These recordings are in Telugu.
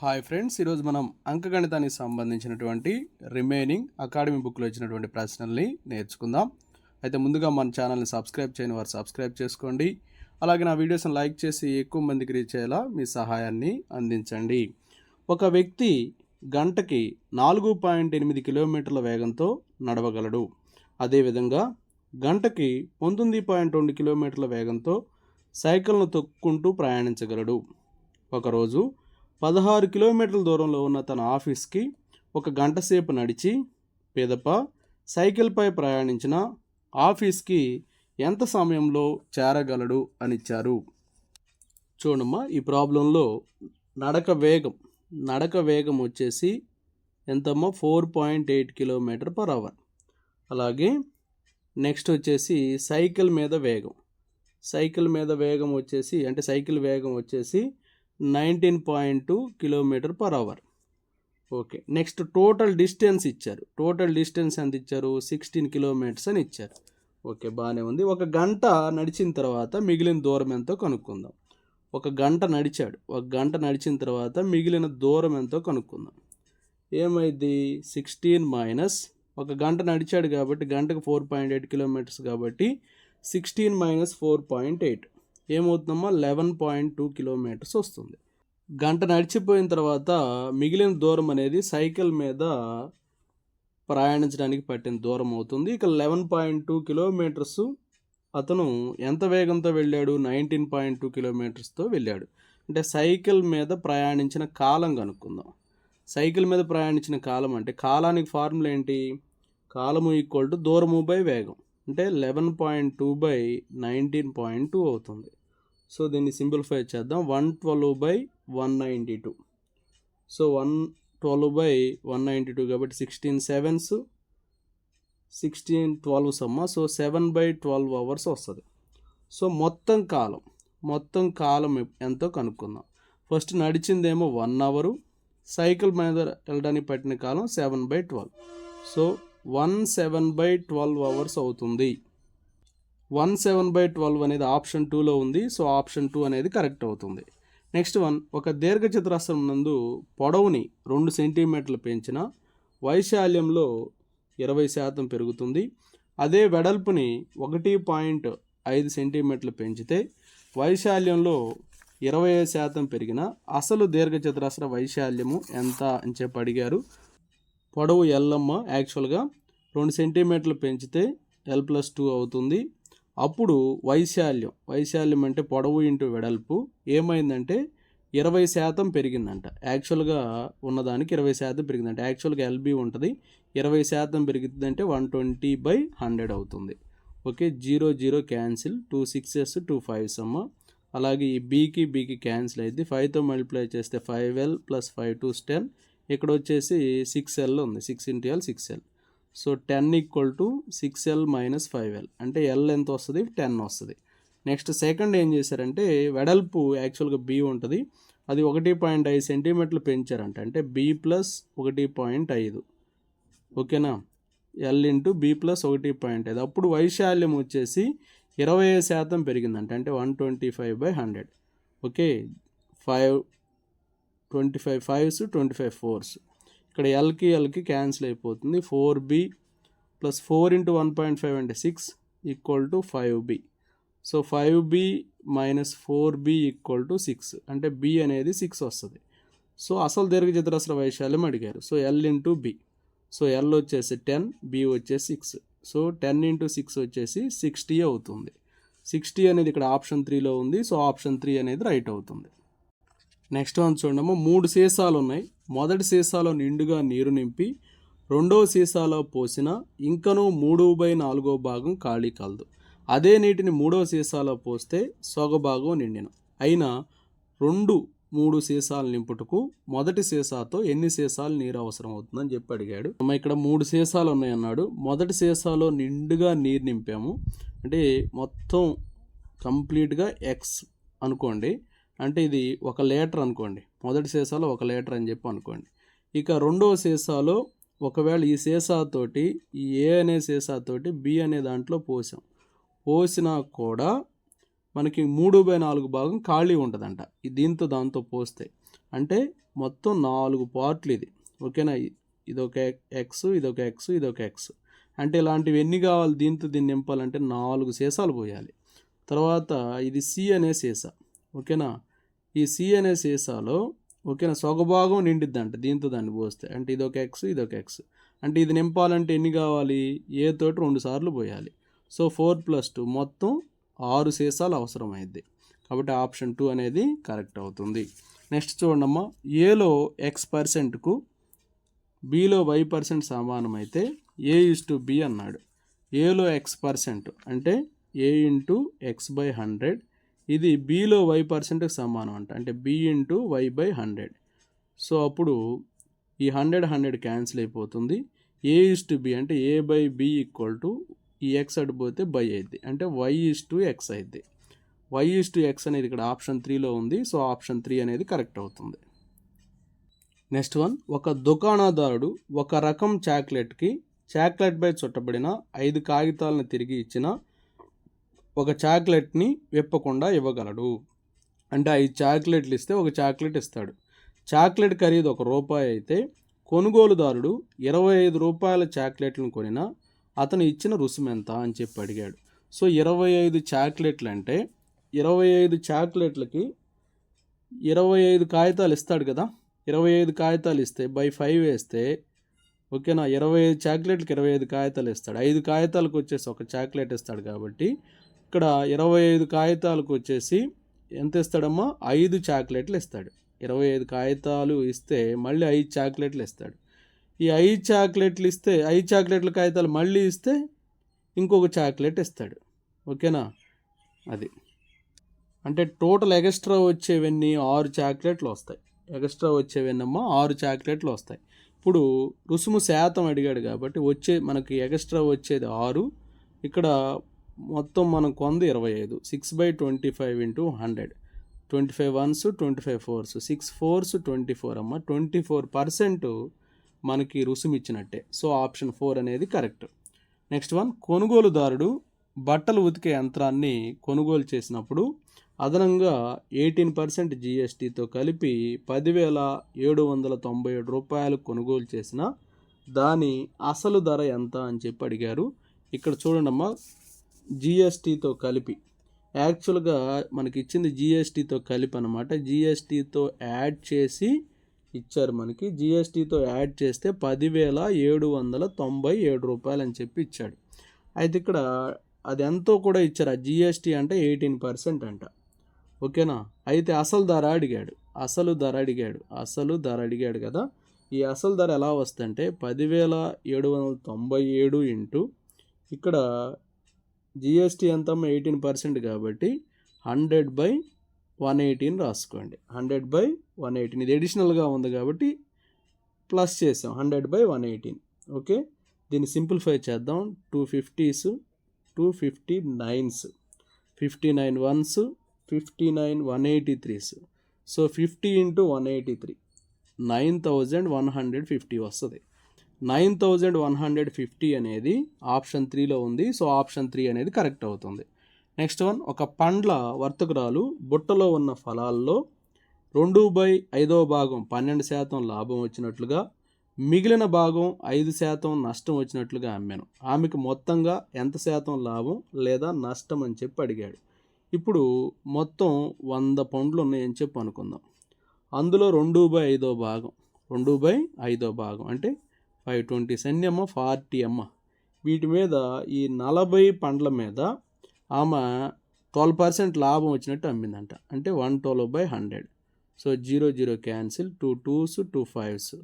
హాయ్ ఫ్రెండ్స్ ఈరోజు మనం అంకగణితానికి సంబంధించినటువంటి రిమైనింగ్ అకాడమీ బుక్లో ఇచ్చినటువంటి ప్రశ్నల్ని నేర్చుకుందాం. అయితే ముందుగా మన ఛానల్ని సబ్స్క్రైబ్ చేయని వారు సబ్స్క్రైబ్ చేసుకోండి. అలాగే నా వీడియోస్ని లైక్ చేసి ఎక్కువ మందికి రీచ్ అయ్యేలా మీ సహాయాన్ని అందించండి. ఒక వ్యక్తి గంటకి నాలుగు పాయింట్ ఎనిమిది కిలోమీటర్ల వేగంతో నడవగలడు. అదేవిధంగా గంటకి పంతొమ్మిది పాయింట్ రెండు కిలోమీటర్ల వేగంతో సైకిల్ను తొక్కుంటూ ప్రయాణించగలడు. ఒకరోజు పదహారు కిలోమీటర్ల దూరంలో ఉన్న తన ఆఫీస్కి ఒక గంట సేపు నడిచి పిదప సైకిల్పై ప్రయాణించిన ఆఫీస్కి ఎంత సమయంలో చేరగలడు? అని ఇచ్చారు. చూడమ్మా ఈ ప్రాబ్లంలో నడక వేగం నడక వేగం వచ్చేసి ఎంతమ్మా? Four point eight kilometre per hour. అలాగే నెక్స్ట్ వచ్చేసి సైకిల్ మీద వేగం సైకిల్ మీద వేగం వచ్చేసి అంటే సైకిల్ వేగం వచ్చేసి nineteen point two kilometre per hour. Okay next total distance ఇచ్చారు. టోటల్ డిస్టెన్స్ ఎంత ఇచ్చారు? సిక్స్టీన్ కిలోమీటర్స్ అని ఇచ్చారు. ఓకే బాగానే ఉంది. ఒక గంట నడిచిన తర్వాత మిగిలిన దూరం ఎంతో కనుక్కుందాం. ఒక గంట నడిచాడు. ఒక గంట నడిచిన తర్వాత మిగిలిన దూరం ఎంతో కనుక్కుందాం. ఏమైంది? సిక్స్టీన్ మైనస్ ఒక గంట నడిచాడు కాబట్టి గంటకు ఫోర్ పాయింట్ ఎయిట్ కిలోమీటర్స్ కాబట్టి sixteen minus four point eight. ఏమవుతుందమ్మా? Eleven point two kilometres వస్తుంది. గంట నడిచిపోయిన తర్వాత మిగిలిన దూరం అనేది సైకిల్ మీద ప్రయాణించడానికి పట్టిన దూరం అవుతుంది. ఇక లెవెన్ పాయింట్ టూ కిలోమీటర్స్ అతను ఎంత వేగంతో వెళ్ళాడు? నైన్టీన్ పాయింట్ టూ కిలోమీటర్స్తో వెళ్ళాడు. అంటే సైకిల్ మీద ప్రయాణించిన కాలం కనుక్కుందాం. సైకిల్ మీద ప్రయాణించిన కాలం అంటే కాలానికి ఫార్ములా ఏంటి? కాలము ఈక్వల్ టు దూరము బై వేగం. అంటే eleven point two by nineteen point two అవుతుంది. సో దీన్ని సింప్లిఫై చేద్దాం. One twelve by one ninety two. So one twelve by one ninety two కాబట్టి సిక్స్టీన్ సెవెన్స్ సిక్స్టీన్ ట్వెల్వ్ సమ్మ. So seven by twelve hours వస్తుంది. సో మొత్తం కాలం మొత్తం కాలం ఎంతో కనుక్కుందాం. ఫస్ట్ నడిచిందేమో వన్ అవరు. సైకిల్ మీద వెళ్ళడానికి పట్టిన కాలం seven by twelve. So one seven by twelve hours అవుతుంది. వన్ సెవెన్ బై ట్వెల్వ్ అనేది ఆప్షన్ టూలో ఉంది సో ఆప్షన్ టూ అనేది కరెక్ట్ అవుతుంది. నెక్స్ట్ వన్ ఒక దీర్ఘచతురస్రం నందు పొడవుని రెండు సెంటీమీటర్లు పెంచిన వైశాల్యంలో ఇరవై శాతం పెరుగుతుంది. అదే వెడల్పుని ఒకటి పాయింట్ ఐదు సెంటీమీటర్లు పెంచితే వైశాల్యంలో ఇరవై ఐదు శాతం పెరిగిన అసలు దీర్ఘచతురస్ర వైశాల్యము ఎంత అని చెప్పి అడిగారు. పొడవు ఎల్లమ్మ యాక్చువల్గా రెండు సెంటీమీటర్లు పెంచితే ఎల్ ప్లస్ టూ అవుతుంది. అప్పుడు వైశాల్యం. వైశాల్యం అంటే పొడవు ఇంటూ వెడల్పు. ఏమైందంటే ఇరవై శాతం పెరిగిందంట. యాక్చువల్గా ఉన్నదానికి ఇరవై శాతం పెరిగిందంట. యాక్చువల్గా ఎల్బి ఉంటుంది. ఇరవై శాతం పెరిగిందంటే వన్ ట్వంటీ బై హండ్రెడ్ అవుతుంది. Okay? Zero zero cancel. Two sixes two fives సమ్మ అలాగే ఈ బీకి బీకి క్యాన్సిల్ అయింది ఫైవ్తో మల్టిప్లై చేస్తే five L plus five twos ten ఇక్కడ వచ్చేసి సిక్స్ ఎల్ ఉంది. Six into L six L. So ten equal to six L minus five L. అంటే ఎల్ ఎంత వస్తుంది? టెన్ వస్తుంది. నెక్స్ట్ సెకండ్ ఏం చేశారంటే వెడల్పు యాక్చువల్గా బి ఉంటుంది. అది ఒకటి పాయింట్ ఐదు సెంటీమీటర్లు పెంచారంట. అంటే బి ప్లస్ ఒకటి పాయింట్ ఐదు. ఓకేనా? ఎల్ ఇంటూ బి ప్లస్ ఒకటి పాయింట్ ఐదు. అప్పుడు వైశాల్యం వచ్చేసి ఇరవై ఐదు శాతం పెరిగిందంట. అంటే one twenty five by hundred. Okay? Five twenty five fives twenty five fours. ఇక్కడ ఎల్కి ఎల్కి క్యాన్సిల్ అయిపోతుంది. Four B plus four into one point five అంటే six equal to five B so five B minus four B equal to six అంటే బి అనేది సిక్స్ వస్తుంది. సో అసలు దీర్ఘచతురస్ర వైశాల్యం అడిగారు. So L into B so L వచ్చేసి టెన్ బి వచ్చేసి six so ten into six వచ్చేసి సిక్స్టీ అవుతుంది. సిక్స్టీ అనేది ఇక్కడ ఆప్షన్ త్రీలో ఉంది. సో ఆప్షన్ త్రీ అనేది రైట్ అవుతుంది. నెక్స్ట్ వన్ చూడము మూడు సీసాలు ఉన్నాయి మొదటి సీసాలో నిండుగా నీరు నింపి రెండవ సీసాలో పోసిన ఇంకనూ మూడు బై నాలుగో భాగం ఖాళీ కలదు. అదే నీటిని మూడవ సీసాలో పోస్తే సొగ భాగం నిండిన. అయినా రెండు మూడు సీసాలు నింపుటకు మొదటి సీసాతో ఎన్ని సీసాలు నీరు అవసరం అవుతుందని చెప్పి అడిగాడు. మా ఇక్కడ మూడు సీసాలు ఉన్నాయన్నాడు మొదటి సీసాలో నిండుగా నీరు నింపాము. అంటే మొత్తం కంప్లీట్గా ఎక్స్ అనుకోండి. అంటే ఇది ఒక లీటర్ అనుకోండి. మొదటి సీసాలో ఒక లీటర్ అని చెప్పి అనుకోండి. ఇక రెండవ సీసాలో ఒకవేళ ఈ సీసాతోటి ఈ ఏ అనే సీసాతోటి బి అనే దాంట్లో పోసాం. పోసినా కూడా మనకి మూడు బై నాలుగు భాగం ఖాళీ ఉంటుందంట. ఈ దీంతో దాంతో పోస్తే. అంటే మొత్తం నాలుగు పార్ట్లు ఇది. ఓకేనా? ఇదొక ఎక్స్ ఇదొక ఎక్స్ ఇదొక ఎక్స్ అంటే ఇలాంటివి ఎన్ని కావాలి? దీంతో దీన్ని నింపాలంటే నాలుగు సీసాలు పోయాలి. తర్వాత ఇది సి అనే సీసా ఓకేనా? ఈ సి అనే సీసాలో ఓకేనా సొగభాగం నిండిద్దంట దీంతో దాన్ని పోస్తే. అంటే ఇదొక ఎక్స్ ఇదొక ఎక్స్ అంటే ఇది నింపాలంటే ఎన్ని కావాలి? ఏ తోటి రెండు సార్లు పోయాలి. సో ఫోర్ ప్లస్ టూ మొత్తం ఆరు సీసాలు అవసరమైంది కాబట్టి ఆప్షన్ టూ అనేది కరెక్ట్ అవుతుంది. నెక్స్ట్ చూడమ్మా ఏలో ఎక్స్ పర్సెంట్కు బీలో వై పర్సెంట్ సమానమైతే ఏ ఇస్ టు బి అన్నాడు. ఏలో ఎక్స్ పర్సెంట్ అంటే A into X by hundred ఇది బీలో వై పర్సెంట్కి సమానం అంట. అంటే B into Y by hundred so అప్పుడు ఈ హండ్రెడ్ హండ్రెడ్ క్యాన్సిల్ అయిపోతుంది. ఏ ఈస్ టు బి అంటే A by B equal to ఈ ఎక్స్ అడిపోతే బై అయింది అంటే వై ఈస్ టు ఎక్స్ అయింది వై ఈస్ టు ఎక్స్ అనేది ఇక్కడ ఆప్షన్ త్రీలో ఉంది. సో ఆప్షన్ త్రీ అనేది కరెక్ట్ అవుతుంది. నెక్స్ట్ వన్ ఒక దుకాణదారుడు ఒక రకం చాక్లెట్కి చాక్లెట్ బై చుట్టబడిన ఐదు కాగితాలను తిరిగి ఇచ్చిన ఒక చాక్లెట్ని విప్పకుండా ఇవ్వగలడు. అంటే ఐదు చాక్లెట్లు ఇస్తే ఒక చాక్లెట్ ఇస్తాడు. చాక్లెట్ ఖరీదు ఒక రూపాయి అయితే కొనుగోలుదారుడు ఇరవై ఐదు రూపాయల చాక్లెట్లను కొనినా అతను ఇచ్చిన రుసుము ఎంత అని చెప్పి అడిగాడు. సో ఇరవై ఐదు చాక్లెట్లు అంటే ఇరవై ఐదు చాక్లెట్లకి ఇరవై ఐదు కాగితాలు ఇస్తాడు కదా? ఇరవై ఐదు కాగితాలు ఇస్తే బై ఫైవ్ వేస్తే ఓకేనా? ఇరవై ఐదు చాక్లెట్లకి ఇరవై ఐదు కాగితాలు ఇస్తాడు. ఐదు కాగితాలకు వచ్చేసి ఒక చాక్లెట్ ఇస్తాడు కాబట్టి ఇక్కడ ఇరవై ఐదు కాగితాలకు వచ్చేసి ఎంత ఇస్తాడమ్మా? ఐదు చాక్లెట్లు ఇస్తాడు. ఇరవై ఐదు కాగితాలు ఇస్తే మళ్ళీ ఐదు చాక్లెట్లు ఇస్తాడు. ఈ ఐదు చాక్లెట్లు ఇస్తే ఐదు చాక్లెట్ల కాగితాలు మళ్ళీ ఇస్తే ఇంకొక చాక్లెట్ ఇస్తాడు. ఓకేనా? అది. అంటే టోటల్ ఎక్స్ట్రా వచ్చేవన్నీ ఆరు చాక్లెట్లు వస్తాయి. ఎక్స్ట్రా వచ్చేవన్నమ్మా ఆరు చాక్లెట్లు వస్తాయి. ఇప్పుడు రుసుము శాతం అడిగాడు కాబట్టి వచ్చే మనకి ఎక్స్ట్రా వచ్చేది ఆరు. ఇక్కడ మొత్తం మనం కొంది ఇరవై ఐదు. Six by twenty five into hundred twenty five ones twenty five fours six fours twenty four అమ్మ. ట్వంటీ ఫోర్ పర్సెంట్ మనకి రుసుము ఇచ్చినట్టే. సో ఆప్షన్ ఫోర్ అనేది కరెక్ట్ నెక్స్ట్ వన్ కొనుగోలుదారుడు బట్టలు ఉతికే యంత్రాన్ని కొనుగోలు చేసినప్పుడు అదనంగా ఎయిటీన్ పర్సెంట్ జిఎస్టీతో కలిపి పదివేల ఏడు వందల తొంభై ఏడు రూపాయలు కొనుగోలు చేసిన దాని అసలు ధర ఎంత అని చెప్పి అడిగారు. ఇక్కడ చూడండమ్మా జిఎస్టీతో కలిపి. యాక్చువల్గా మనకి ఇచ్చింది జిఎస్టీతో కలిపి అనమాట జిఎస్టీతో యాడ్ చేసి ఇచ్చారు మనకి. జిఎస్టీతో యాడ్ చేస్తే పదివేల ఏడు వందల తొంభై ఏడు రూపాయలు అని చెప్పి ఇచ్చాడు. అయితే ఇక్కడ అది ఎంతో కూడా ఇచ్చారు. ఆ జిఎస్టీ అంటే ఎయిటీన్ పర్సెంట్ అంట. ఓకేనా? అయితే అసలు ధర అడిగాడు. అసలు ధర అడిగాడు. అసలు ధర అడిగాడు కదా. ఈ అసలు ధర ఎలా వస్తుందంటే పదివేల ఏడు వందల తొంభై ఏడు ఇంటూ ఇక్కడ జిఎస్టీ ఎంత ఎయిటీన్ పర్సెంట్ కాబట్టి హండ్రెడ్ బై వన్ ఎయిటీన్ రాసుకోండి. హండ్రెడ్ బై వన్ ఎయిటీన్ ఇది ఎడిషనల్గా ఉంది కాబట్టి ప్లస్ చేసాం. Hundred by one eighteen okay? దీన్ని సింప్లిఫై చేద్దాం. Two fifties two fifty nines fifty nine ones fifty nine one eighty threes so fifty into one eighty three nine thousand one hundred fifty వస్తుంది. Nine thousand one hundred fifty అనేది ఆప్షన్ త్రీలో ఉంది. సో ఆప్షన్ త్రీ అనేది కరెక్ట్ అవుతుంది. నెక్స్ట్ వన్ ఒక పండ్ల వర్తకురాలు బుట్టలో ఉన్న ఫలాల్లో రెండు బై ఐదవ భాగం పన్నెండు శాతం లాభం వచ్చినట్లుగా మిగిలిన భాగం ఐదు శాతం నష్టం వచ్చినట్లుగా అమ్మాను. ఆమెకు మొత్తంగా ఎంత శాతం లాభం లేదా నష్టం అని చెప్పి అడిగాడు. ఇప్పుడు మొత్తం వంద పండ్లు ఉన్నాయని చెప్పి అనుకుందాం. అందులో రెండు బై ఐదో భాగం రెండు బై ఐదో భాగం అంటే ఫైవ్ ట్వంటీ సన్యమ్మ ఫార్టీ అమ్మ. వీటి మీద ఈ నలభై పండ్ల మీద ఆమె ట్వెల్వ్ పర్సెంట్ లాభం వచ్చినట్టు అమ్మిందంట. అంటే one twelve by hundred. So zero zero cancel two twos two fives.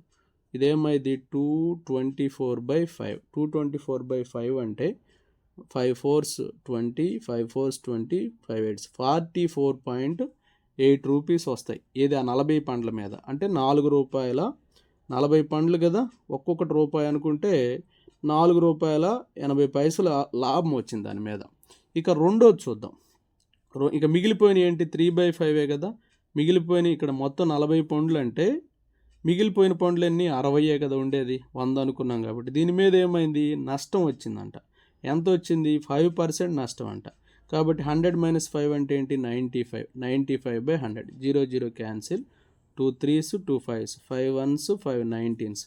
ఇదేమైంది? Two twenty four by five. Two twenty four by five అంటే five fours twenty five fours twenty five eights. Forty four point eight rupees వస్తాయి. ఏది ఆ నలభై పండ్ల మీద? అంటే నాలుగు రూపాయల నలభై పండ్లు కదా ఒక్కొక్కటి రూపాయి అనుకుంటే నాలుగు రూపాయల ఎనభై పైసల లాభం వచ్చింది దాని మీద. ఇక రెండోది చూద్దాం. రో ఇక మిగిలిపోయిన ఏంటి? త్రీ బై ఫైవే కదా. మిగిలిపోయిన ఇక్కడ మొత్తం నలభై పండ్లు అంటే మిగిలిపోయిన పండ్లన్నీ అరవయే కదా ఉండేది వంద అనుకున్నాం కాబట్టి. దీని మీద ఏమైంది? నష్టం వచ్చిందంట. ఎంత వచ్చింది? ఫైవ్ పర్సెంట్ నష్టం అంట. కాబట్టి హండ్రెడ్ మైనస్ ఫైవ్ అంటే ఏంటి? Ninety five ninety five by hundred. Zero zero cancel. Two threes two fives five ones five nineteens.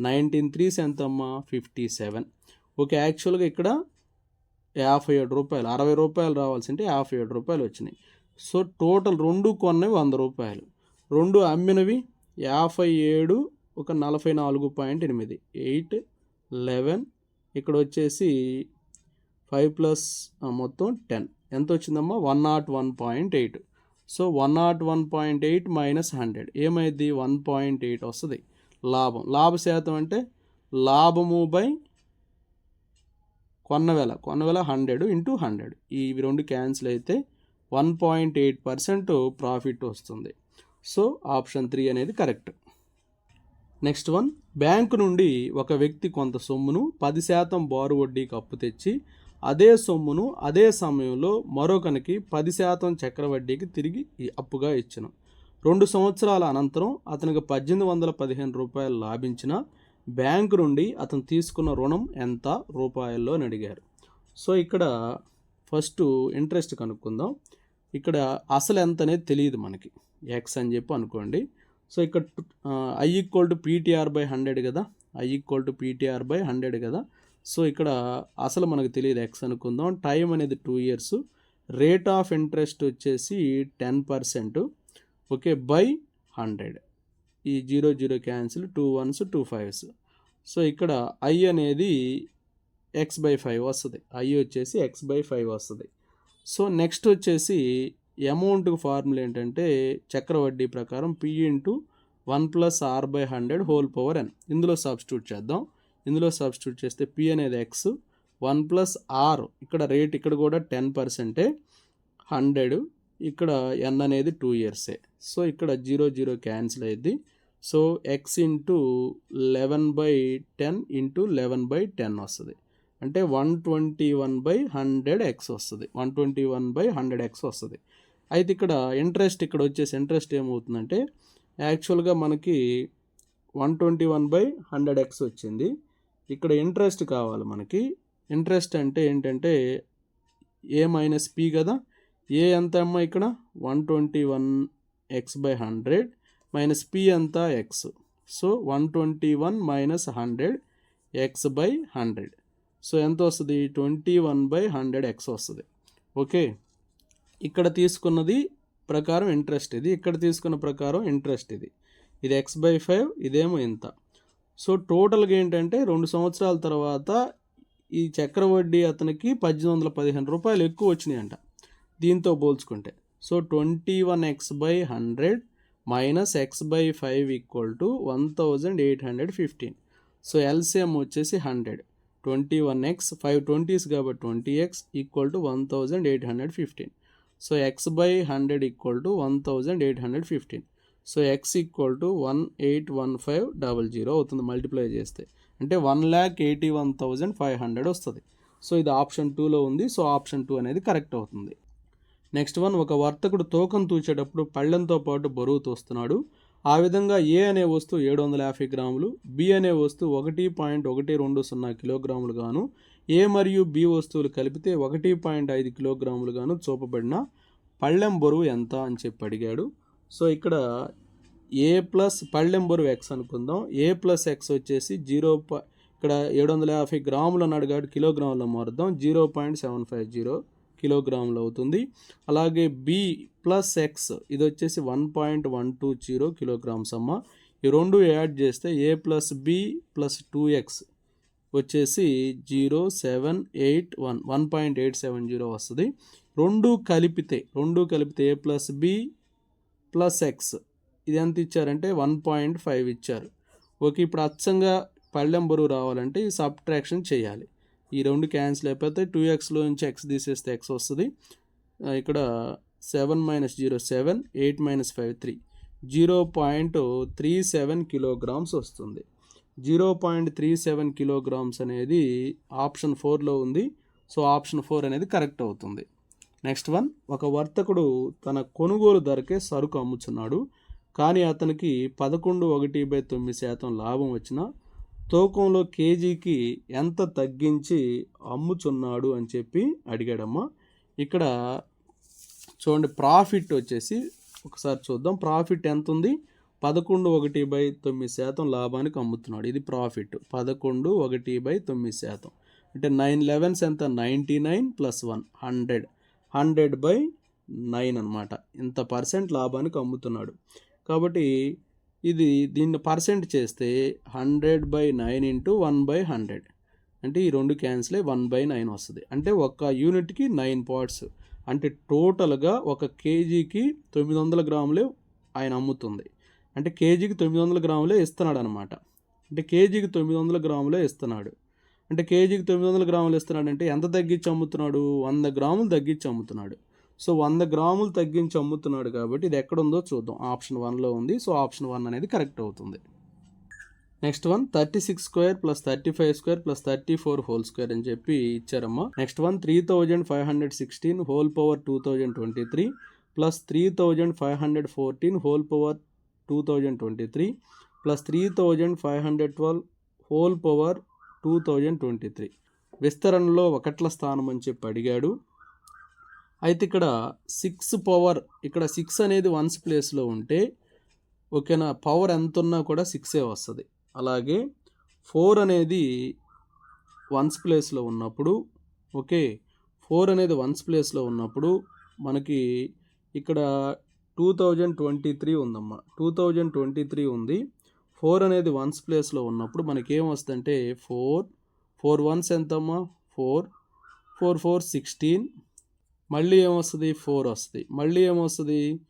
Nineteen threes ఎంతమ్మా? Fifty seven. ఓకే యాక్చువల్గా ఇక్కడ యాభై ఏడు రూపాయలు అరవై రూపాయలు రావాల్సింటే యాభై ఏడు రూపాయలు వచ్చినాయి. సో టోటల్ రెండు కొన్నవి వంద రూపాయలు. రెండు అమ్మినవి యాభై ఏడు ఒక నలభై నాలుగు పాయింట్ ఎనిమిది. ఎయిట్ లెవెన్ ఇక్కడ వచ్చేసి ఫైవ్ ప్లస్ మొత్తం టెన్. ఎంత వచ్చిందమ్మా? One nought one point eight. So one nought one point eight minus hundred. ఏమైంది వన్ పాయింట్ ఎయిట్ వస్తుంది. లాభం. లాభ శాతం అంటే లాభము బై కొన్న వేల. కొన్న వేల హండ్రెడ్ ఇంటూ హండ్రెడ్. ఇవి రెండు క్యాన్సిల్ అయితే one point eight percent profit వస్తుంది. సో ఆప్షన్ త్రీ అనేది కరెక్ట్. Next one. బ్యాంకు నుండి ఒక వ్యక్తి కొంత సొమ్మును పది శాతం బారు వడ్డీకి అప్పు తెచ్చి అదే సొమ్మును అదే సమయంలో మరొకనికి పది శాతం చక్రవడ్డీకి తిరిగి ఈ అప్పుగా ఇచ్చిన. రెండు సంవత్సరాల అనంతరం అతనికి పద్దెనిమిది వందల పదిహేను రూపాయలు లాభించిన బ్యాంకు నుండి అతను తీసుకున్న రుణం ఎంత రూపాయల్లో అని అడిగారు. సో ఇక్కడ ఫస్ట్ ఇంట్రెస్ట్ కనుక్కుందాం. ఇక్కడ అసలు ఎంత అనేది తెలియదు మనకి. ఎక్స్ అని చెప్పి అనుకోండి. సో ఇక్కడ I equal to PTR by hundred కదా. I equal to PTR by hundred కదా. సో ఇక్కడ అసలు మనకు తెలియదు ఎక్స్ అనుకుందాం. టైం అనేది two years rate of interest వచ్చేసి ten percent okay by hundred ఈ zero zero cancel two ones two fives so ఇక్కడ ఐ అనేది ఎక్స్ బై ఫైవ్ వస్తుంది. ఐ వచ్చేసి ఎక్స్ బై ఫైవ్ వస్తుంది. సో నెక్స్ట్ వచ్చేసి అమౌంట్కి ఫార్ములా ఏంటంటే చక్రవడ్డీ ప్రకారం P into one plus R by hundred whole power N ఇందులో సబ్స్టిట్యూట్ చేద్దాం. ఇందులో సబ్స్టిట్యూట్ చేస్తే పి అనేది ఎక్స్ వన్ ప్లస్ ఆర్ ఇక్కడ రేట్ ఇక్కడ కూడా టెన్ పర్సెంటే హండ్రెడ్ ఇక్కడ ఎన్ అనేది టూ ఇయర్సే సో ఇక్కడ జీరో జీరో క్యాన్సిల్ అయ్యింది so X into eleven by ten into eleven by ten వస్తుంది. అంటే one twenty one by hundred X వస్తుంది. One twenty one by hundred X వస్తుంది. అయితే ఇక్కడ ఇంట్రెస్ట్ ఇక్కడ వచ్చేసి ఇంట్రెస్ట్ ఏమవుతుందంటే యాక్చువల్గా మనకి one twenty one by hundred X వచ్చింది. ఇక్కడ ఇంట్రెస్ట్ కావాలి మనకి. ఇంట్రెస్ట్ అంటే ఏంటంటే ఏ మైనస్ పి కదా? ఏ ఎంత అమ్మా ఇక్కడ? One twenty one X by hundred minus P ఎంత? X. So one twenty one minus hundred X by hundred. So ఎంత వస్తుంది? Twenty one by hundred X వస్తుంది. ఓకే? ఇక్కడ తీసుకున్నది ప్రకారం ఇంట్రెస్ట్ ఇది. ఇక్కడ తీసుకున్న ప్రకారం ఇంట్రెస్ట్ ఇది. ఇది ఎక్స్ బై ఫైవ్ ఇదేమో ఇంత. సో టోటల్గా ఏంటంటే రెండు సంవత్సరాల తర్వాత ఈ చక్రవడ్డీ అతనికి పద్దెనిమిది వందల పదిహేను రూపాయలు ఎక్కువ వచ్చినాయంట. దీంతో పోల్చుకుంటే. So twenty one X by hundred minus X by five equal to one thousand eight hundred fifteen. So LCM వచ్చేసి hundred. Twenty one X five twenties కాబట్టి twenty X equal to one thousand eight hundred fifteen. So X by hundred equal to one thousand eight hundred fifteen. So X equal to one eight one five double zero అవుతుంది మల్టిప్లై చేస్తే. అంటే one lakh eighty one thousand five hundred వస్తుంది. సో ఇది ఆప్షన్ టూలో ఉంది సో ఆప్షన్ టూ అనేది కరెక్ట్ అవుతుంది. నెక్స్ట్ వన్ ఒక వర్తకుడు తూకం తూచేటప్పుడు పళ్ళెంతో పాటు బరువు తోస్తున్నాడు. ఆ విధంగా ఏ అనే వస్తువు ఏడు వందల యాభై గ్రాములు బి అనే వస్తువు ఒకటి పాయింట్ ఒకటి రెండు సున్నా కిలోగ్రాములు గాను ఏ మరియు బి వస్తువులు కలిపితే ఒకటి పాయింట్ ఐదు కిలోగ్రాములు గాను చూపబడిన పళ్ళెం బరువు ఎంత అని చెప్పి అడిగాడు. సో ఇక్కడ ఏ ప్లస్ పళ్ళెం ఎక్స్ అనుకుందాం. ఏ ప్లస్ ఎక్స్ వచ్చేసి జీరో ఇక్కడ ఏడు వందల యాభై గ్రాములు అన్నాడు కాబట్టి కిలోగ్రాములో మారుద్దాం. Zero point seven five zero కిలోగ్రాములు అవుతుంది. అలాగే బి ప్లస్ ఎక్స్ ఇది వచ్చేసి one point one two zero kilograms అమ్మ ఈ రెండు యాడ్ చేస్తే A plus B plus two X వచ్చేసి zero seven eight one one point eight seven zero వస్తుంది. రెండు కలిపితే రెండు కలిపితే A plus B plus X. ఇది ఎంత ఇచ్చారంటే వన్ పాయింట్ ఫైవ్ ఇచ్చారు. ఓకే ఇప్పుడు అచ్చంగా పళ్ళెం బరువు రావాలంటే ఈ సబ్ట్రాక్షన్ చేయాలి. ఈ రెండు క్యాన్సిల్ అయిపోతే టూ ఎక్స్లో నుంచి ఎక్స్ తీసేస్తే ఎక్స్ వస్తుంది. ఇక్కడ seven minus zero seven eight minus five three. Zero point three seven kilograms వస్తుంది. Zero point three seven kilograms అనేది ఆప్షన్ ఫోర్లో ఉంది. సో ఆప్షన్ ఫోర్ అనేది కరెక్ట్ అవుతుంది. నెక్స్ట్ వన్ ఒక వర్తకుడు తన కొనుగోలు ధరకే సరుకు అమ్ముచున్నాడు కానీ అతనికి పదకొండు ఒకటి బై తొమ్మిది శాతం లాభం వచ్చిన తూకంలో కేజీకి ఎంత తగ్గించి అమ్ముచున్నాడు అని చెప్పి అడిగాడమ్మా. ఇక్కడ చూడండి ప్రాఫిట్ వచ్చేసి ఒకసారి చూద్దాం. ప్రాఫిట్ ఎంత ఉంది పదకొండు ఒకటి బై తొమ్మిది శాతం లాభానికి అమ్ముతున్నాడు. ఇది ప్రాఫిట్. పదకొండు ఒకటి బై తొమ్మిది శాతం. అంటే నైన్ లెవెన్స్ ఎంత? Ninety nine plus one hundred. Hundred by nine అనమాట ఇంత పర్సెంట్ లాభానికి అమ్ముతున్నాడు. కాబట్టి ఇది దీన్ని పర్సెంట్ చేస్తే hundred by nine into one by hundred. అంటే ఈ రెండు క్యాన్సిల్ వన్ బై నైన్ వస్తుంది. అంటే ఒక యూనిట్కి నైన్ పార్ట్స్. అంటే టోటల్గా ఒక కేజీకి తొమ్మిది వందల గ్రాములే ఆయన అమ్ముతుంది. అంటే కేజీకి తొమ్మిది వందల గ్రాములే ఇస్తున్నాడు అనమాట అంటే కేజీకి తొమ్మిది వందల గ్రాములే ఇస్తున్నాడు. అంటే కేజీకి తొమ్మిది వందల గ్రాములు ఇస్తున్నాడు అంటే ఎంత తగ్గించి అమ్ముతున్నాడు? వంద గ్రాములు తగ్గించి అమ్ముతున్నాడు. సో వంద గ్రాములు తగ్గించి అమ్ముతున్నాడు కాబట్టి ఇది ఎక్కడ ఉందో చూద్దాం. ఆప్షన్ వన్లో ఉంది. సో ఆప్షన్ వన్ అనేది కరెక్ట్ అవుతుంది. Next one thirty six square plus thirty five square plus thirty four whole square అని చెప్పి ఇచ్చారమ్మా. Next one three thousand five hundred sixteen whole power two thousand twenty three plus three thousand five hundred fourteen whole power two thousand twenty three plus three thousand five hundred twelve whole power two thousand twenty three. విస్తరణలో ఒకట్ల స్థానం అని చెప్పి అడిగాడు. అయితే ఇక్కడ సిక్స్ పవర్ ఇక్కడ సిక్స్ అనేది వన్స్ ప్లేస్లో ఉంటే ఓకేనా పవర్ ఎంత ఉన్నా కూడా సిక్సే వస్తుంది. అలాగే ఫోర్ అనేది వన్స్ ప్లేస్లో ఉన్నప్పుడు ఓకే ఫోర్ అనేది వన్స్ ప్లేస్లో ఉన్నప్పుడు మనకి ఇక్కడ టూ థౌజండ్ ట్వంటీ త్రీ ఉందమ్మా. టూ థౌజండ్ ట్వంటీ త్రీ ఉంది. ఫోర్ అనేది వన్స్ ప్లేస్లో ఉన్నప్పుడు మనకి ఏం వస్తుందంటే ఫోర్ ఫోర్ వన్స్ ఎంతమ్మా? Four four four sixteen. మళ్ళీ ఏమొస్తుంది ఫోర్ వస్తుంది. మళ్ళీ ఏమొస్తుంది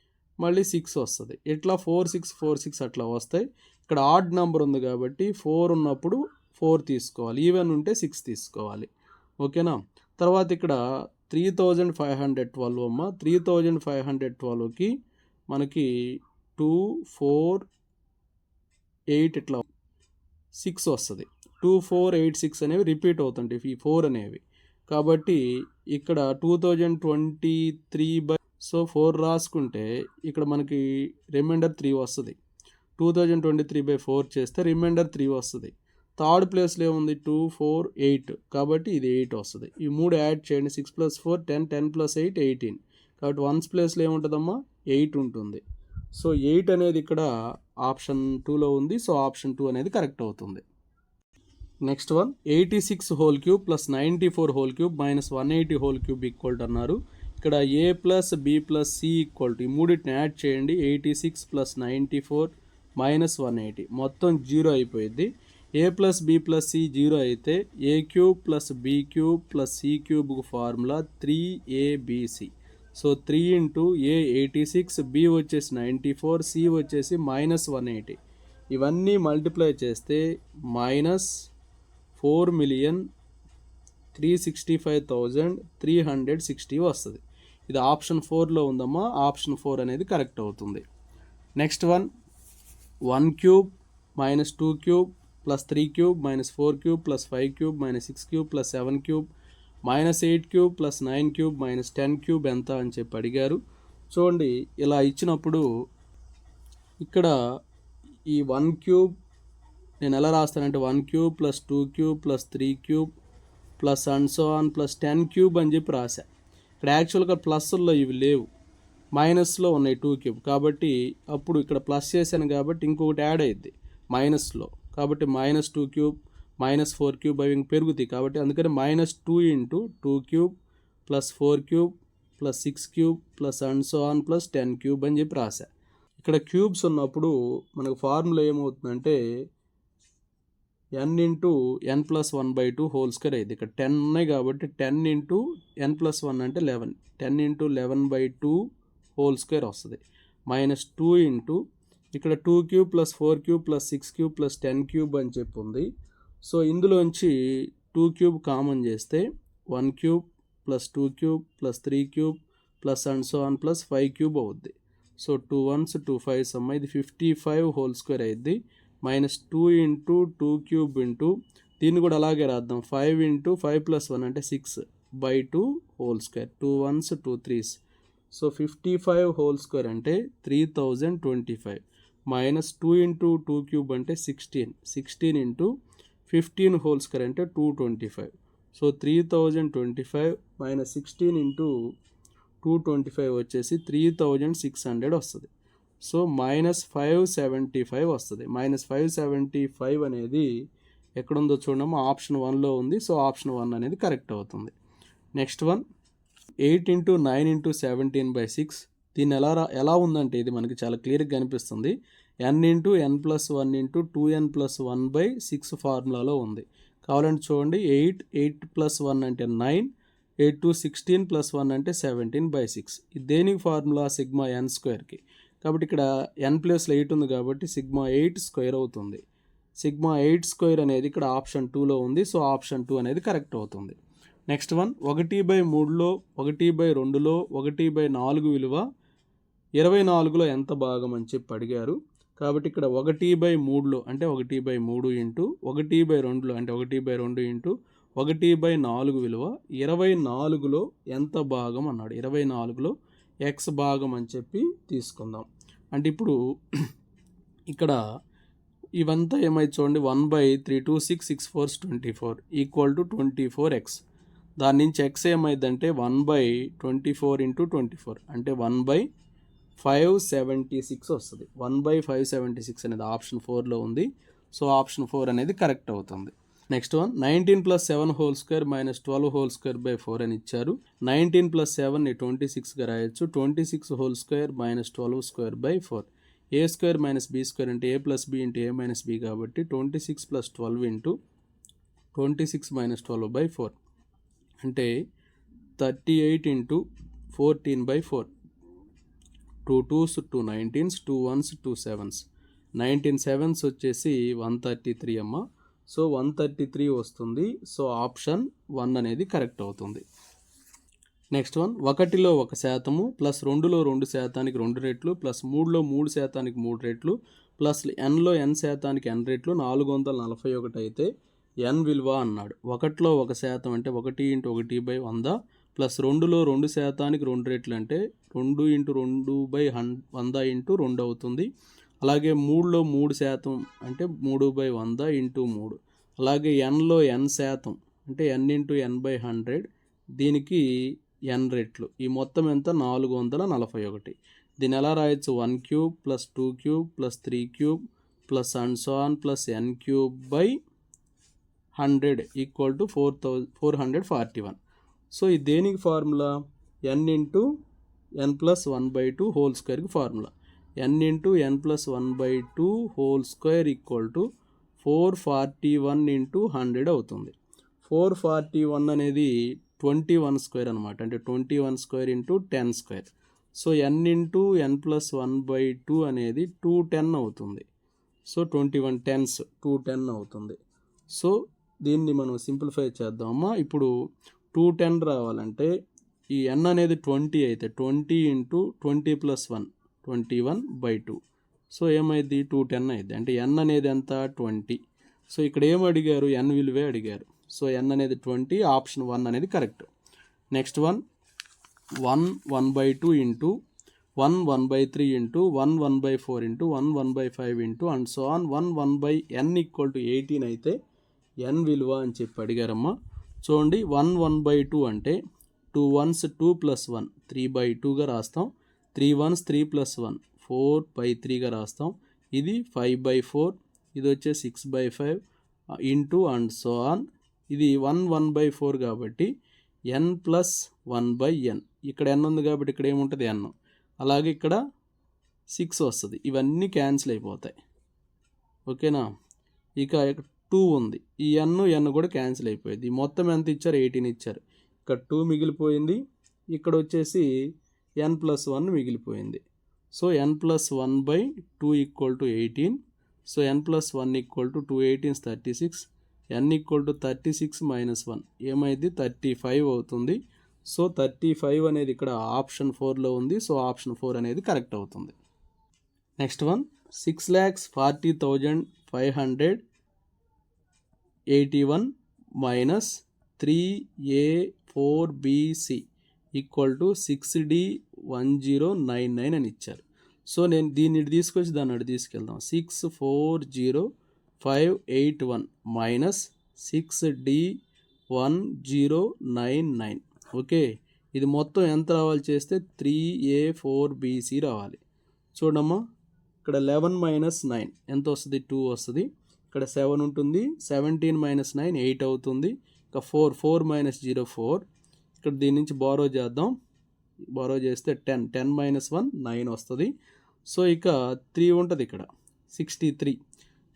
మళ్ళీ సిక్స్ వస్తుంది. ఇట్లా ఫోర్ సిక్స్ ఫోర్ సిక్స్ అట్లా వస్తాయి. ఇక్కడ ఆడ్ నెంబర్ ఉంది కాబట్టి ఫోర్ ఉన్నప్పుడు ఫోర్ తీసుకోవాలి. ఈవెన్ ఉంటే సిక్స్ తీసుకోవాలి. ఓకేనా? తర్వాత ఇక్కడ three thousand five hundred twelve అమ్మ. త్రీ థౌజండ్ ఫైవ్ హండ్రెడ్ ట్వెల్వ్కి మనకి టూ ఫోర్ ఎయిట్ ఇట్లా సిక్స్ వస్తుంది. టూ ఫోర్ ఎయిట్ సిక్స్ అనేవి రిపీట్ అవుతుంటాయి. ఈ ఫోర్ అనేవి. కాబట్టి ఇక్కడ two thousand twenty three by so four రాసుకుంటే ఇక్కడ మనకి రిమైండర్ త్రీ వస్తుంది. Two thousand twenty three by four చేస్తే రిమైండర్ త్రీ వస్తుంది. థర్డ్ ప్లేస్లో ఏముంది? Two four eight. కాబట్టి ఇది ఎయిట్ వస్తుంది. ఈ మూడు యాడ్ చేయండి. Six plus four ten ten plus eight eighteen. కాబట్టి వన్స్ ప్లేస్లో ఏముంటుందమ్మా? ఎయిట్ ఉంటుంది. సో ఎయిట్ అనేది ఇక్కడ ఆప్షన్ టూలో ఉంది. సో ఆప్షన్ టూ అనేది కరెక్ట్ అవుతుంది. Next one eighty six whole cube plus ninety four whole cube minus one eighty whole cube equal to అన్నారు. ఇక్కడ A plus B plus C equal to ఈ మూడింటిని యాడ్ చేయండి. Eighty six plus ninety four minus one eighty. మొత్తం జీరో అయిపోయింది A plus B plus C zero అయితే A cube plus B cube plus C cube formula three ABC so three into A eighty six B వచ్చేసి నైంటీ ఫోర్ సి వచ్చేసి మైనస్ వన్ ఎయిటీ. ఇవన్నీ మల్టిప్లై చేస్తే minus four million three sixty five thousand three hundred sixty వస్తుంది. ఇది ఆప్షన్ ఫోర్లో ఉందమ్మా ఆప్షన్ ఫోర్ అనేది కరెక్ట్ అవుతుంది. Next one one cube minus two cube plus three cube minus four cube plus five cube minus six cube plus seven cube minus eight cube plus nine cube minus ten cube ఎంత అని చెప్పి అడిగారు. చూడండి ఇలా ఇచ్చినప్పుడు ఇక్కడ ఈ వన్ క్యూబ్ నేను ఎలా రాస్తానంటే one cube plus two cube plus three cube plus and so on plus ten cube అని చెప్పి రాశా. ఇక్కడ యాక్చువల్గా ప్లస్లో ఇవి లేవు. మైనస్లో ఉన్నాయి టూ క్యూబ్. కాబట్టి అప్పుడు ఇక్కడ ప్లస్ చేశాను కాబట్టి ఇంకొకటి యాడ్ అయ్యింది మైనస్లో. కాబట్టి minus two cube minus four cube అవి ఇంక పెరుగుతాయి. కాబట్టి అందుకని minus two into two cube plus four cube plus six cube plus and so on plus ten cube అని చెప్పి రాశా. ఇక్కడ క్యూబ్స్ ఉన్నప్పుడు మనకు ఫార్ములా ఏమవుతుందంటే n into n plus one by two whole square అయింది. ఇక్కడ టెన్ ఉన్నాయి కాబట్టి ten into n plus one అంటే eleven ten into eleven by two whole square వస్తుంది. మైనస్ టూ ఇంటూ ఇక్కడ two cube plus four cube plus six cube plus ten cube అని చెప్పి ఉంది. సో ఇందులోంచి టూ క్యూబ్ కామన్ చేస్తే one cube plus two cube plus three cube plus and so on plus five cube అవుద్ది. So two ones two five sum ఇది ఫిఫ్టీ ఫైవ్ హోల్ స్క్వేర్ అయింది minus two into two cube into దీన్ని కూడా అలాగే రాద్దాం. Five into five plus one అంటే six by two whole square. Two ones two threes. So fifty five whole square అంటే three thousand twenty five. Minus two into two cube అంటే sixteen. Sixteen into fifteen holes current two twenty five. So three thousand twenty five minus sixteen into two twenty five వచ్చేసి త్రీ థౌజండ్ సిక్స్ హండ్రెడ్ వస్తుంది. So minus five seventy five వస్తుంది. మైనస్ ఫైవ్ సెవెంటీ ఫైవ్ అనేది ఎక్కడుందో చూడము ఆప్షన్ వన్లో ఉంది. సో ఆప్షన్ వన్ అనేది కరెక్ట్ అవుతుంది. Next one eight into nine into seventeen by six. దీన్ని ఎలా రా ఎలా ఉందంటే ఇది మనకి చాలా క్లియర్గా కనిపిస్తుంది. N into n plus one into two n plus one by six ఫార్ములాలో ఉంది. కావాలంటే చూడండి ఎయిట్ ఎయిట్ ప్లస్ వన్ అంటే nine eight two sixteen plus one అంటే సెవెంటీన్ బై సిక్స్ ఇది దేనికి ఫార్ములా సిగ్మా ఎన్ స్క్వేర్కి కాబట్టి ఇక్కడ ఎన్ ప్లస్లో ఎయిట్ ఉంది కాబట్టి సిగ్మా ఎయిట్ స్క్వేర్ అవుతుంది. సిగ్మా ఎయిట్ స్క్వేర్ అనేది ఇక్కడ ఆప్షన్ టూలో ఉంది సో ఆప్షన్ టూ అనేది కరెక్ట్ అవుతుంది. నెక్స్ట్ వన్ ఒకటి బై మూడులో ఒకటి బై రెండులో ఒకటి బై నాలుగు విలువ ఇరవై నాలుగులో ఎంత భాగం అని చెప్పి అడిగారు. కాబట్టి ఇక్కడ ఒకటి బై మూడులో అంటే ఒకటి బై మూడు ఇంటూ ఒకటి బై రెండులో అంటే ఒకటి బై రెండు ఇంటూ ఒకటి బై నాలుగు విలువ ఇరవై నాలుగులో ఎంత భాగం అన్నాడు. ఇరవై నాలుగులో ఎక్స్ భాగం అని చెప్పి తీసుకుందాం. అంటే ఇప్పుడు ఇక్కడ ఇవంతా ఏమైతే చూడండి? One by three two six six fours twenty four equal to twenty four x దాని నుంచి ఎక్స్ ఏమైందంటే one by twenty four into twenty four అంటే one by five seventy six వస్తుంది. One by five seventy six అనేది ఆప్షన్ ఫోర్లో ఉంది. సో ఆప్షన్ ఫోర్ అనేది కరెక్ట్ అవుతుంది. Next one nineteen plus seven whole square minus twelve whole square by four అని ఇచ్చారు. నైన్టీన్ ప్లస్ సెవెన్ని ట్వంటీ సిక్స్గా రాయొచ్చు. Twenty six whole square minus twelve square by four A square minus B square అంటే A plus B into A minus B కాబట్టి twenty six plus twelve into twenty six minus twelve by four అంటే thirty eight into fourteen by four two twos two nineteens two ones two sevens. Nineteen sevens వచ్చేసి వన్ థర్టీ త్రీ అమ్మ. సో వన్ థర్టీ త్రీ వస్తుంది. సో ఆప్షన్ వన్ అనేది కరెక్ట్ అవుతుంది. నెక్స్ట్ వన్ ఒకటిలో ఒక శాతము ప్లస్ రెండులో రెండు శాతానికి రెండు రేట్లు ప్లస్ మూడులో మూడు శాతానికి మూడు రెట్లు ప్లస్ ఎన్లో ఎన్ శాతానికి ఎన్ రేట్లు నాలుగు వందల నలభై ఒకటి అయితే ఎన్ విలువ అన్నాడు. ఒకటిలో ఒక శాతం అంటే ఒకటి ఇంటూ ఒకటి బై వంద ప్లస్ రెండులో రెండు శాతానికి రెండు రేట్లు అంటే రెండు ఇంటూ రెండు బై హన్ వంద ఇంటూ రెండు అవుతుంది. అలాగే మూడులో మూడు శాతం అంటే మూడు బై వంద ఇంటూ మూడు. అలాగే ఎన్లో ఎన్ శాతం అంటే n into n by hundred. దీనికి ఎన్ రెట్లు. ఈ మొత్తం ఎంత? నాలుగు వందల నలభై ఒకటి. దీని ఎలా రాయొచ్చు? One cube plus two cube plus three cube plus and so on plus n cube by hundred equal to four thou four hundred forty one. So ఇది దేనికి formula? N into n plus one by two whole స్క్వేర్కి formula. N into n plus one by two whole square equal to four forty one into hundred అవుతుంది. ఫోర్ ఫార్టీ వన్ అనేది ట్వంటీ వన్ స్క్వేర్ అనమాట అంటే twenty one square into ten square. So n into n plus one by two అనేది టూ టెన్ అవుతుంది. So twenty one tens two ten అవుతుంది. సో దీన్ని మనం సింప్లిఫై చేద్దామా? ఇప్పుడు టూ టెన్ రావాలంటే ఈ ఎన్ అనేది ట్వంటీ అయితే twenty into twenty plus one twenty one by two. So ఏమైంది? టూ టెన్ అయింది. అంటే ఎన్ అనేది ఎంత? ట్వంటీ. సో ఇక్కడ ఏం అడిగారు? ఎన్ విలువే అడిగారు. సో ఎన్ అనేది ట్వంటీ ఆప్షన్ వన్ అనేది correct. Next one one one by two into one one by three into one one by four into one one by five into and so on one one by n equal to eighteen అయితే ఎన్ విలువ అని చెప్పి అడిగారమ్మా. చూడండి వన్ వన్ బై టూ అంటే two ones two plus one three by టూగా రాస్తాం. Three ones three plus one four by త్రీగా రాస్తాం. ఇది ఫైవ్ బై ఫోర్ ఇది వచ్చే six by five into and so on ఇది వన్ వన్ బై ఫోర్ కాబట్టి n plus one by n ఇక్కడ ఎన్ ఉంది కాబట్టి ఇక్కడ ఏముంటుంది? ఎన్ అలాగే ఇక్కడ సిక్స్ వస్తుంది. ఇవన్నీ క్యాన్సిల్ అయిపోతాయి. ఓకేనా? ఇక టూ ఉంది. ఈ ఎన్ ఎన్ కూడా క్యాన్సిల్ అయిపోయింది. మొత్తం ఎంత ఇచ్చారు? ఎయిటీన్ ఇచ్చారు. ఇక్కడ టూ మిగిలిపోయింది. ఇక్కడ వచ్చేసి ఎన్ ప్లస్ వన్ మిగిలిపోయింది. So n plus one by two equal to eighteen so n plus one equal to two eighteens thirty six n equal to thirty six minus one ఏమైంది? థర్టీ ఫైవ్ అవుతుంది. సో థర్టీ ఫైవ్ అనేది ఇక్కడ ఆప్షన్ ఫోర్లో ఉంది. సో ఆప్షన్ ఫోర్ అనేది కరెక్ట్ అవుతుంది. Next one six lakhs forty thousand five hundred eighty one minus three A four BC equal to six D one zero nine nine అని ఇచ్చారు. సో నేను దీన్ని తీసుకొచ్చి దాన్ని అటు తీసుకెళ్దాం. Six four zero five eight one minus six D one zero nine nine okay ఇది మొత్తం ఎంత రావాలి చేస్తే త్రీ ఏ ఫోర్ బీసీ రావాలి. చూడమ్మా. ఇక్కడ లెవెన్ మైనస్ నైన్ ఎంత వస్తుంది? టూ వస్తుంది? ఇక్కడ సెవెన్ ఉంటుంది. సెవెంటీన్ మైనస్ నైన్ ఎయిట్ అవుతుంది. ఇంకా four four minus zero four ఇక్కడ దీని నుంచి బారో చేద్దాం. బారో చేస్తే ten ten minus one nine వస్తుంది. సో ఇక త్రీ ఉంటుంది ఇక్కడ. సిక్స్టీ త్రీ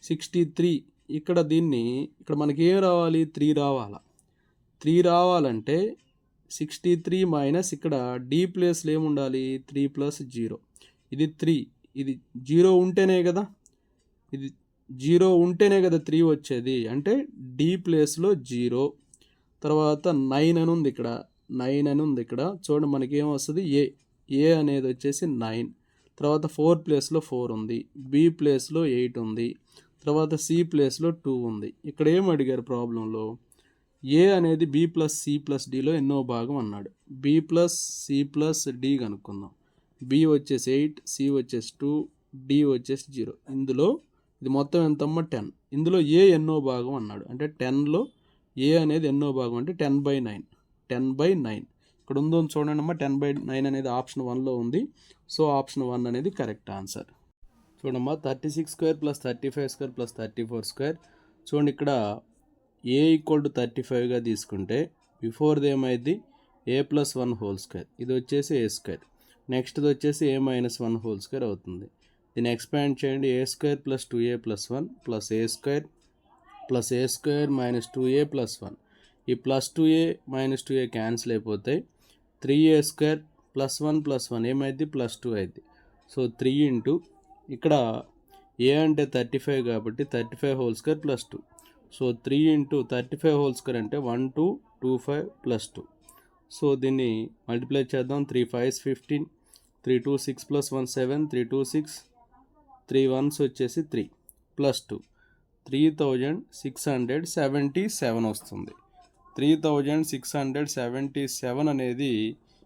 సిక్స్టీ త్రీ ఇక్కడ దీన్ని ఇక్కడ మనకి ఏం రావాలి? త్రీ రావాలా? త్రీ రావాలంటే సిక్స్టీ త్రీ మైనస్ ఇక్కడ డీ ప్లేస్లో ఏముండాలి? త్రీ ప్లస్ జీరో ఇది త్రీ ఇది జీరో ఉంటేనే కదా? ఇది జీరో ఉంటేనే కదా త్రీ వచ్చేది. అంటే డి ప్లేస్లో జీరో. తర్వాత నైన్ అని ఉంది ఇక్కడ. నైన్ అని ఉంది ఇక్కడ. చూడండి మనకి ఏం వస్తుంది? ఏ ఏ అనేది వచ్చేసి నైన్ తర్వాత ఫోర్ ప్లేస్లో ఫోర్ ఉంది. బి ప్లేస్లో ఎయిట్ ఉంది. తర్వాత సి ప్లేస్లో టూ ఉంది. ఇక్కడ ఏం అడిగారు ప్రాబ్లంలో ఏ అనేది బి ప్లస్ సి ప్లస్ డిలో ఎన్నో భాగం అన్నాడు. B plus C plus D కనుక్కుందాం. బి వచ్చేసి ఎయిట్ సి వచ్చేసి టూ డి వచ్చేసి జీరో. ఇందులో ఇది మొత్తం ఎంతమ్మ? టెన్. ఇందులో ఏ ఎన్నో భాగం అన్నాడు. అంటే టెన్లో ఏ అనేది ఎన్నో భాగం అంటే ten by nine. Ten by nine. ఇక్కడ ఉందో చూడండి అమ్మా టెన్ బై నైన్ అనేది ఆప్షన్ వన్లో ఉంది. సో ఆప్షన్ వన్ అనేది కరెక్ట్ ఆన్సర్. చూడమ్మా thirty six square plus thirty five square plus thirty four square. చూడండి ఇక్కడ ఏ ఈక్వల్ టు థర్టీ ఫైవ్గా తీసుకుంటే బిఫోర్ది ఏమైంది A plus one whole square. ఇది వచ్చేసి ఏ స్క్వేర్. నెక్స్ట్ది వచ్చేసి A minus one whole square అవుతుంది. దీన్ని ఎక్స్పాండ్ చేయండి. A square plus two A plus one plus A square plus A square minus two A plus one ఈ plus two A minus two A cancel అయిపోతాయి. Three A square plus one plus one ఏమైంది ప్లస్ టూ అయింది సో త్రీ ఇంటూ ఇక్కడ ఏ అంటే థర్టీ ఫైవ్ కాబట్టి thirty five whole square plus two so three into thirty five whole square అంటే one two two five plus two so దీన్ని మల్టిప్లై చేద్దాం. Three five fifteen three two six plus one seven three two six three ones వచ్చేసి three plus two. Three thousand six hundred seventy seven వస్తుంది. Three thousand six hundred seventy seven అనేది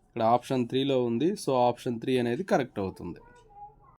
ఇక్కడ ఆప్షన్ త్రీలో ఉంది. సో ఆప్షన్ త్రీ అనేది కరెక్ట్ అవుతుంది.